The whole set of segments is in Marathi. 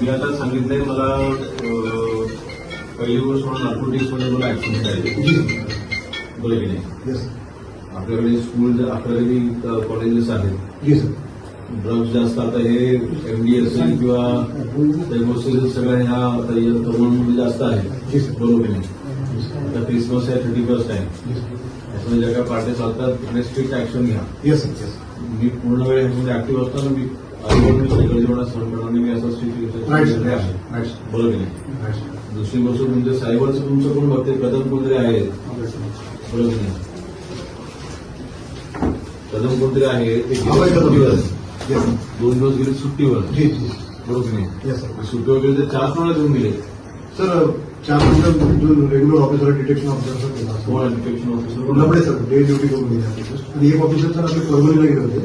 मी आता सांगितलंय मला पहिली गोष्ट म्हणून नार्कोटिक्समध्ये मला ऍक्सिडेंट आहे बरोबर की नाही? आपल्याकडे स्कूल आपल्याकडे कॉलेजेस आहेत. जी सर ड्रग्स जास्त आता हे एमडी असेल किंवा सगळ्या ह्या आता या तरुणांमध्ये जास्त आहे बरोबर की नाही? आता क्रिसमस आहे थर्टी फर्स्ट आहे. त्याच्यामध्ये ज्या काही पार्ट्या चालतात तिकडे स्ट्रिक्ट ऍक्शन घ्या. येस सर येस मी पूर्ण वेळ ह्याच्यामध्ये ऍक्टिव्ह असताना मी मी असं स्ट्रिक्ट बरोबर दुसरी गोष्ट तुमच्या सायबरचं तुमचं कोण बघते? कदम कोणतरी आहे. बरोबर नाही कदम कोणतरी आहे ते सुट्टीवर. दोन दिवस गेले सुट्टीवर. बरोबर नाही सुट्टीवर गेले तर चार कोणाला देऊन गेले? सर चार नंतर जो regular officer detection officer detection officer Labade sir day duty करून गेले ऑफिसर आणि एक ऑफिसर सर आपले परभणीला गेले होते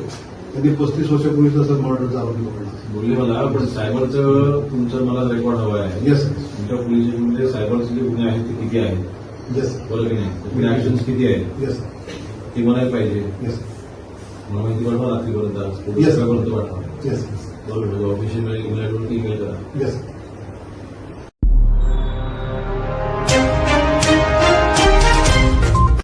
त्यांनी पस्तीस वर्षापूर्वीचा सर मर्डरचा आरोपी पकडला. बोलले मला पण सायबरचं तुमचं मला रेकॉर्ड हवं आहे. येस तुमच्या पोलीस स्टेशनमध्ये सायबरचे जे गुन्हे आहेत ते किती आहेत येस बरोबर की नाही? त्याचे ऍक्शन्स किती आहेत? येस ते म्हणायला पाहिजे. येस मला माहिती पाठवा रात्रीपर्यंत Yes. सकाळपर्यंत पाठवा येस बरोबर ऑफिशियल ईमेल करा. येस